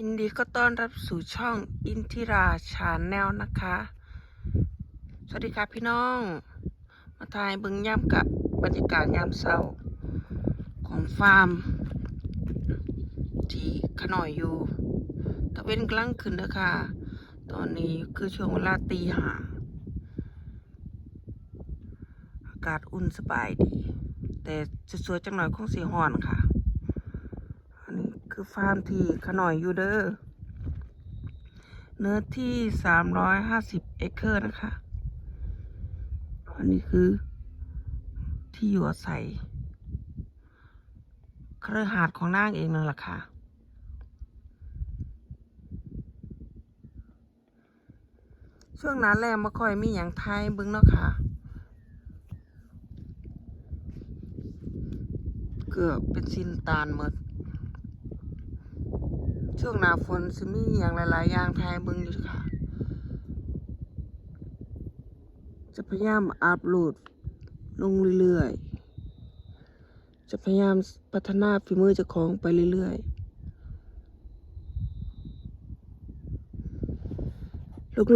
ยินดีก็ต้อนรับสู่ช่องอินทิราชาแนลนะคะ สวัสดีค่ะพี่น้อง มาทายเบึงย่ำกับบรรยากาศยามเศร้า ของฟาร์ม ที่ขน่อยอยู่ตะเวนกลังขึ้นนะคะ ตอนนี้คือช่วงเวลาตีห้าอากาศอุ่นสบายดี แต่จะสวยจังหน่อยคงสีห่อนค่ะ คือฟาร์มที่ขน่อยอยู่เด้อเนื้อที่สามร้อยห้าสิบเอเคอร์นะคะ อันนี้คือที่อยู่อาศัยเครือหาดของนางเองนั่นแหละค่ะช่วงนั้นแรงมาค่อยมีอย่างไทยเบึงเนาะค่ะ เกือบเป็นสินตาลหมด ช่วงหน้าฝนสิมีอย่างหลาย ๆ อย่างไทยเบิ่งอยู่ค่ะ จะพยายามอัพโหลดลงเรื่อย ๆ จะพยายามพัฒนาฝีมือเจ้าของไปเรื่อย ๆ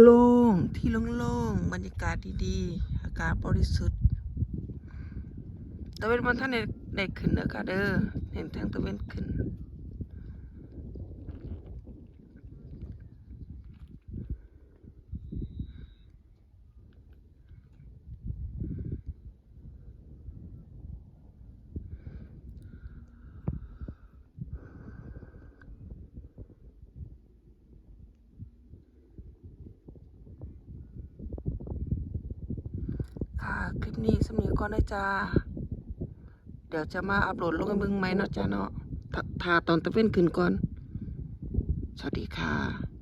โล่ง ๆ ที่โล่ง ๆ บรรยากาศดี ๆ อากาศบริสุทธิ์ตะเวนมันท่านได้ได้ขึ้นเด้อค่ะเด้อเห็นทางตะเวนขึ้น ค่ะคลิปนี้สมีก่อนนะจ้าเดี๋ยวจะมาอัปโหลดลงให้เบิ่งไหมเนาะจ้าเนาะถ้าถ้าตอนตะเว้นขึ้นก่อน สวัสดีค่ะ